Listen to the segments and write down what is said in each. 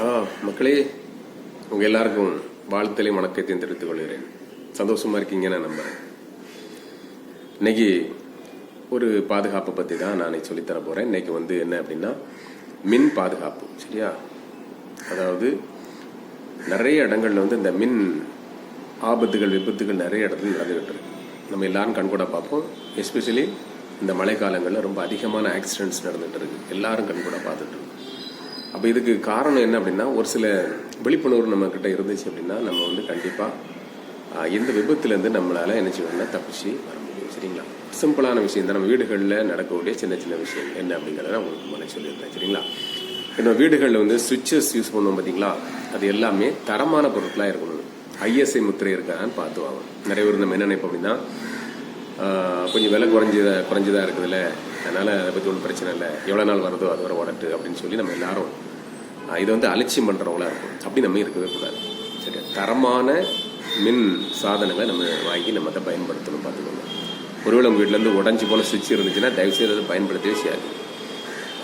ஆ மக்களே உங்கள் எல்லாருக்கும் வாழ்த்தலையும் வணக்கத்தையும் தெரிவித்துக் கொள்கிறேன். சந்தோஷமாக இருக்கீங்க நான் இன்னைக்கு ஒரு பாதுகாப்பை பற்றி தான் நான் சொல்லித்தர போகிறேன் இன்னைக்கு வந்து என்ன அப்படின்னா மின் பாதுகாப்பு சரியா? அதாவது நிறைய இடங்கள்ல வந்து இந்த மின் ஆபத்துகள் விபத்துகள் நிறைய இடத்துல நடந்துகிட்டு இருக்கு. நம்ம எல்லாரும் கண்கூட பார்ப்போம். எஸ்பெஷலி இந்த மழைக்காலங்களில் ரொம்ப அதிகமான ஆக்சிடென்ட்ஸ் நடந்துகிட்டு இருக்கு. எல்லாரும் கண்கூட பார்த்துட்டு இருக்கோம். அப்போ இதுக்கு காரணம் என்ன அப்படின்னா ஒரு சில விழிப்புணர்வு நம்ம கிட்ட இருந்துச்சு அப்படின்னா நம்ம வந்து கண்டிப்பாக எந்த விபத்துலேருந்து நம்மளால் என்ன செய்யணும்னா தப்பிச்சு வர முடியும். சரிங்களா? சிம்பிளான விஷயம் தான். நம்ம வீடுகளில் நடக்கக்கூடிய சின்ன சின்ன விஷயம் என்ன அப்படிங்கிறத நான் உங்களுக்கு முன்னாடி சொல்லியிருந்தேன். சரிங்களா? நம்ம வீடுகளில் வந்து சுவிட்சஸ் யூஸ் பண்ணுவோம் பார்த்தீங்களா அது எல்லாமே தரமான பொருட்களாக இருக்கணும். ஐஎஸ்ஐ முத்திரை இருக்கான்னு பார்த்து வாங்கணும். நிறைய பேர் நம்ம என்ன நினைப்போம் அப்படின்னா கொஞ்சம் விலை குறைஞ்சதா குறைஞ்சதா இருக்குதுல்ல. அதனால் அதை பற்றி ஒன்றும் பிரச்சனை இல்லை. எவ்வளோ நாள் வருதோ அது வர ஓடட்டு அப்படின்னு சொல்லி நம்ம எல்லாரும் இதை வந்து அலட்சியம் பண்ணுறவங்களா இருக்கும் அப்படி நம்ம இருக்கவே கூடாது. சரி தரமான மின் சாதனங்களை நம்ம வாங்கி நம்ம அதை பயன்படுத்தணும் பார்த்துக்கோங்க. ஒருவேளை உங்கள் வீட்டிலேருந்து உடஞ்சி போன சுவிட்ச் இருந்துச்சுன்னா தயவுசெய்து அதை பயன்படுத்தவே செய்யாது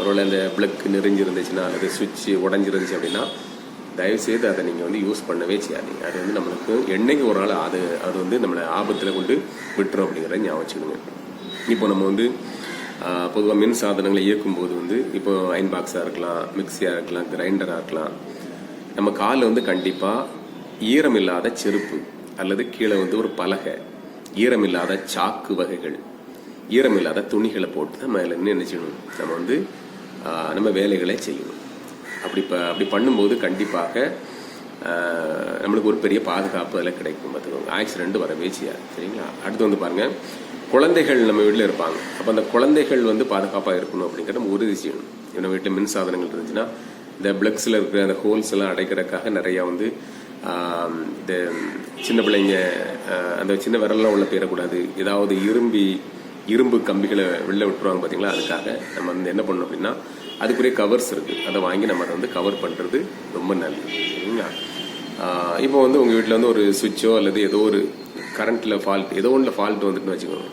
ஒருவேளை இந்த பிளக் நெறிஞ்சு இருந்துச்சுன்னா அல்லது சுவிட்ச் உடஞ்சிருந்துச்சு அப்படின்னா தயவுசெய்து அதை நீங்கள் வந்து யூஸ் பண்ணவே செய்யாதீங்க. அது வந்து நம்மளுக்கு என்னைக்கு ஒரு நாள் அது அது வந்து நம்மளை ஆபத்தில் கொண்டு விட்டுரும் அப்படிங்கிறத ஞாபகம் வச்சுக்கணுங்க இப்போ நம்ம வந்து பொதுவாக மின் சாதனங்களை இயக்கும்போது வந்து இப்போ அயன் பாக்ஸாக இருக்கலாம் மிக்சியாக இருக்கலாம் கிரைண்டராக இருக்கலாம் நம்ம காலில் வந்து கண்டிப்பாக ஈரம் இல்லாத செருப்பு அல்லது கீழே வந்து ஒரு பலகை ஈரம் இல்லாத சாக்கு வகைகள் ஈரம் இல்லாத துணிகளை போட்டு நம்ம அதில் என்ன செய்யணும்? நம்ம வந்து நம்ம வேலைகளை செய்யணும். அப்படி ப அப்படி பண்ணும்போது கண்டிப்பாக நம்மளுக்கு ஒரு பெரிய பாதுகாப்பு அதில் கிடைக்கும் பார்த்துக்கோங்க. ஆக்சிடென்ட் வரவே செய்யாது சரிங்களா? அடுத்து வந்து பாருங்க. குழந்தைகள் நம்ம வீட்டில் இருப்பாங்க. அப்போ அந்த குழந்தைகள் வந்து பாதுகாப்பாக இருக்கணும் அப்படிங்கிறத நம்ம உறுதி செய்யணும். நம்ம வீட்டில் மின் சாதனங்கள் இருந்துச்சுன்னா இந்த பிளக்ஸில் இருக்கிற அந்த ஹோல்ஸ் எல்லாம் அடைக்கிறதுக்காக நிறையா வந்து இந்த சின்ன பிள்ளைங்க அந்த சின்ன விரல்லாம் உள்ள போயிடக்கூடாது. ஏதாவது இரும்பி இரும்பு கம்பிகளை வெளில விட்டுருவாங்க பார்த்தீங்களா? அதுக்காக நம்ம வந்து என்ன பண்ணணும் அப்படின்னா அதுக்குரிய கவர்ஸ் இருக்குது அதை வாங்கி நம்ம அதை வந்து கவர் பண்ணுறது ரொம்ப நல்லது. சரிங்களா? இப்போ வந்து உங்கள் வீட்டில் வந்து ஒரு சுவிட்சோ அல்லது ஏதோ ஒரு கரண்ட்டில் ஃபால்ட் ஏதோ ஒன்றில் ஃபால்ட் வந்துட்டுன்னு வச்சுக்கோங்க.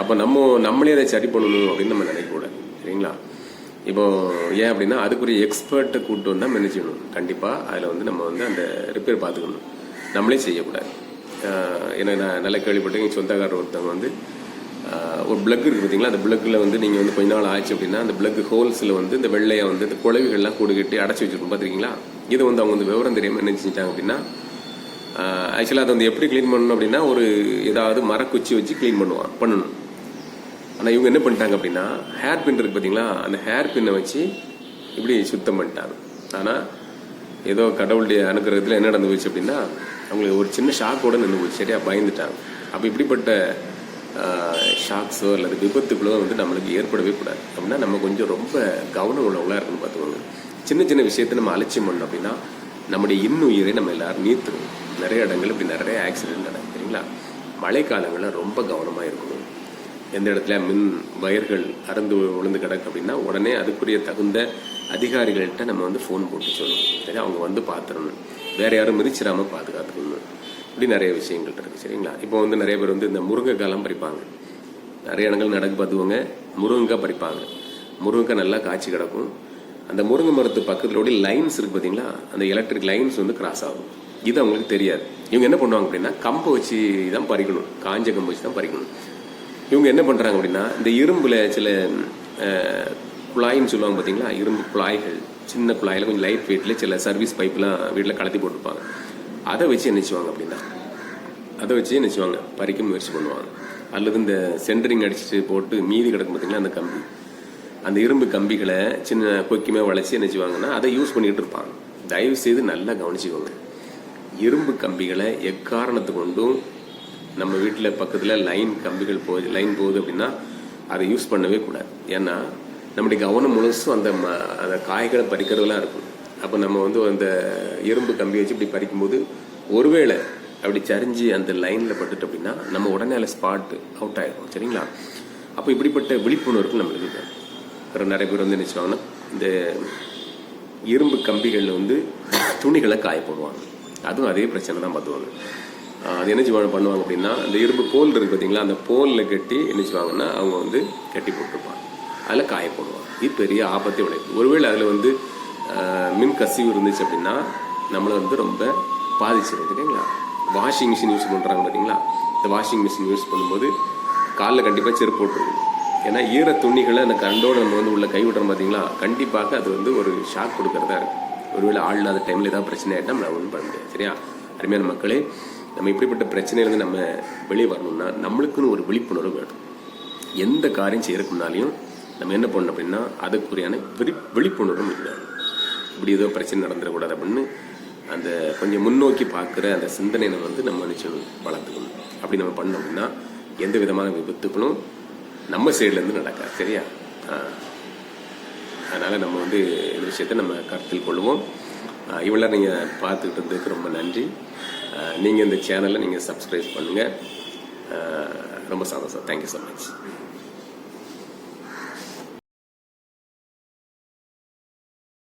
அப்போ நம்ம நம்மளே அதை சரி பண்ணணும் அப்படின்னு நம்ம நினைக்கக்கூடாது சரிங்களா? இப்போ ஏன் அப்படின்னா அதுக்குரிய எக்ஸ்பர்ட்டை கூப்பிட்டு வந்தால் என்ன கண்டிப்பாக அதில் வந்து நம்ம வந்து அந்த ரிப்பேர் பார்த்துக்கணும். நம்மளே செய்யக்கூடாது. ஏன்னா நான் நல்லா கேள்விப்பட்டேன் சொந்தக்காரர் ஒருத்தவங்க வந்து ஒரு பிளக் இருக்குது பார்த்தீங்களா? அந்த பிளக்கில் வந்து நீங்கள் வந்து கொஞ்ச நாள் ஆச்சு அப்படின்னா அந்த பிளக் ஹோல்ஸில் வந்து இந்த வெள்ளையை வந்து இந்த குழவிகள்லாம் கூடு கட்டி அடைச்சி வச்சுருக்கோம் பார்த்துருக்கீங்களா இது வந்து அவங்க வந்து விவரம் தெரியாமல் என்ன செஞ்சிட்டாங்க அப்படின்னா ஆக்சுவலாக அதை வந்து எப்படி க்ளீன் பண்ணணும் அப்படின்னா ஒரு ஏதாவது மரக்குச்சி வச்சு க்ளீன் பண்ணுவான் பண்ணணும். ஆனால் இவங்க என்ன பண்ணிட்டாங்க அப்படின்னா ஹேர் பின் இருக்குது பார்த்தீங்களா அந்த ஹேர் பின்னை வச்சு இப்படி சுத்தம் பண்ணிட்டாங்க. ஆனால் ஏதோ கடவுளுடைய அனுக்கிறதுல என்ன நடந்து போச்சு அப்படின்னா அவங்களுக்கு ஒரு சின்ன ஷாக்கோட நின்று போச்சு சரியா? பயந்துட்டாங்க. அப்போ இப்படிப்பட்ட ஷாக்ஸோ அல்லது விபத்துகளோ வந்து நம்மளுக்கு ஏற்படவே கூடாது. அப்படின்னா நம்ம கொஞ்சம் ரொம்ப கவனம் உள்ளவங்களாக இருக்கணும் பார்த்துக்கோங்க. சின்ன சின்ன விஷயத்தை நம்ம அலட்சியம் பண்ணோம் அப்படின்னா நம்முடைய இன்னுயிரை நம்ம எல்லாரும் நீத்துரும் நிறைய இடங்கள் இப்படி நிறைய ஆக்சிடென்ட் நடக்கும் சரிங்களா? மழைக்காலங்களில் ரொம்ப கவனமாக இருக்கணும். எந்த இடத்துல மின் வயர்கள் அறந்து விழுந்து கிடக்கு அப்படின்னா உடனே அதுக்குரிய தகுந்த அதிகாரிகள்கிட்ட நம்ம வந்து ஃபோன் போட்டு சொல்லணும். சரி அவங்க வந்து பார்த்துடணும். வேறு யாரும் மிதிச்சிடாமல் பாதுகாத்துக்கணும். இப்படி நிறைய விஷயங்கள் இருக்குது சரிங்களா? இப்போ வந்து நிறைய பேர் வந்து இந்த முருங்கைக்காலாம் பறிப்பாங்க. நிறைய இடங்கள் நடக்கு பார்த்துக்கோங்க முருங்கைக்காய் பறிப்பாங்க. முருங்கைக்காய் நல்லா காய்ச்சி கிடக்கும். அந்த முருங்கை மரத்து பக்கத்துல ஓடி லைன்ஸ் இருக்குது பார்த்தீங்களா? அந்த எலக்ட்ரிக் லைன்ஸ் வந்து கிராஸ் ஆகும். இது அவங்களுக்கு தெரியாது. இவங்க என்ன பண்ணுவாங்க அப்படின்னா கம்பை வச்சு தான் பறிக்கணும். காஞ்ச கம்பை வச்சு தான் பறிக்கணும். இவங்க என்ன பண்ணுறாங்க அப்படின்னா இந்த இரும்பில் சில குழாயின்னு சொல்லுவாங்க பார்த்தீங்களா? இரும்பு குழாய்கள் சின்ன குழாயில் கொஞ்சம் லைட் வெயிட்டில் சில சர்வீஸ் பைப்லாம் வீட்டில் கலத்தி போட்டிருப்பாங்க. அதை வச்சு என்ன செய்வாங்க அப்படின்னா அதை வச்சு என்ன செய்வாங்க? பறிக்க முயற்சி பண்ணுவாங்க. அல்லது இந்த சென்டரிங் அடிச்சுட்டு போட்டு மீதி கிடக்கும் பார்த்தீங்களா அந்த கம்பி. அந்த இரும்பு கம்பிகளை சின்ன கொக்கிமே வளைச்சி என்ன செய்வாங்கன்னா அதை யூஸ் பண்ணிக்கிட்டு இருப்பாங்க. தயவு செய்து நல்லா கவனிச்சுக்கோங்க. இரும்பு கம்பிகளை எக்காரணத்து கொண்டும் நம்ம வீட்டில் பக்கத்தில் லைன் கம்பிகள் போகுது லைன் போகுது அப்படின்னா அதை யூஸ் பண்ணவே கூடாது. ஏன்னா நம்முடைய கவனம் முழுசும் அந்த ம- அந்த காய்களை பறிக்கிறதுலாம் இருக்கும். அப்போ நம்ம வந்து அந்த இரும்பு கம்பி வச்சு இப்படி பறிக்கும்போது ஒருவேளை அப்படி சரிஞ்சு அந்த லைனில் பட்டுட்டு அப்படின்னா நம்ம உடனே அதில் ஸ்பாட் அவுட் ஆகிடும் சரிங்களா? அப்போ இப்படிப்பட்ட விழிப்புணர்வு நம்மளுக்கு இருக்கு. நிறைய பேர் வந்து என்ன செய்வாங்கன்னா இந்த இரும்பு கம்பிகளில் வந்து துணிகளை காய போடுவாங்க. அதுவும் அதே பிரச்சனை தான் பார்த்துவாங்க அது என்ன செய்வாங்க பண்ணுவாங்க அப்படின்னா அந்த இரும்பு போல் இருக்குது பார்த்தீங்களா அந்த போலில் கட்டி என்ன செய்வாங்கன்னா அவங்க வந்து கட்டி போட்டிருப்பாங்க அதில் காய போடுவாங்க. இது பெரிய ஆபத்தை விளைவிக்கும் ஒருவேளை அதில் வந்து மின் கசிவு இருந்துச்சு அப்படின்னா நம்மளை வந்து ரொம்ப பாதிச்சிடும் சரிங்களா வாஷிங் மிஷின் யூஸ் பண்ணுறாங்க பார்த்தீங்களா இந்த வாஷிங் மிஷின் யூஸ் பண்ணும்போது காலில் கண்டிப்பாக செருப்பு போட்டுருக்கணும். ஏன்னா ஈர துணிகளை அந்த கண்டோட நம்ம வந்து உள்ள கை விடுறோம் பார்த்தீங்களா கண்டிப்பாக அது வந்து ஒரு ஷாக் கொடுக்குறதா இருக்கும். ஒருவேளை ஆள் இல்லாத டைமில் ஏதாவது பிரச்சனை ஆகிட்டா நம்ம ஒன்றும் பண்ண முடியாது சரியா? அருமையான மக்களே நம்ம இப்படிப்பட்ட பிரச்சனையிலேருந்து நம்ம வெளியே வரணும்னா நம்மளுக்குன்னு ஒரு விழிப்புணர்வு வேணும். எந்த காரியம் செய்யறதுக்கு நம்ம என்ன பண்ணணும் அப்படின்னா அதுக்குரியான விழி விழிப்புணர்வு வேணும் இப்படி ஏதோ பிரச்சனை நடந்துடக்கூடாது அப்படின்னு அந்த கொஞ்சம் முன்னோக்கி பார்க்குற அந்த சிந்தனையை நம்ம வந்து நம்ம நிச்சயம் வளர்த்துக்கணும். அப்படி நம்ம பண்ணோம் அப்படின்னா எந்த விதமான விபத்துகளும் நம்ம சைட்லேருந்து நடக்காது சரியா? அதனால் நம்ம வந்து இந்த விஷயத்தை நம்ம கருத்தில் கொள்வோம். இவ்வளோ நீங்கள் பார்த்துக்கிட்டு இருந்ததுக்கு ரொம்ப நன்றி. நீங்கள் இந்த சேனலை நீங்கள் சப்ஸ்கிரைப் பண்ணுங்கள் ரொம்ப சந்தோஷம். Thank you so much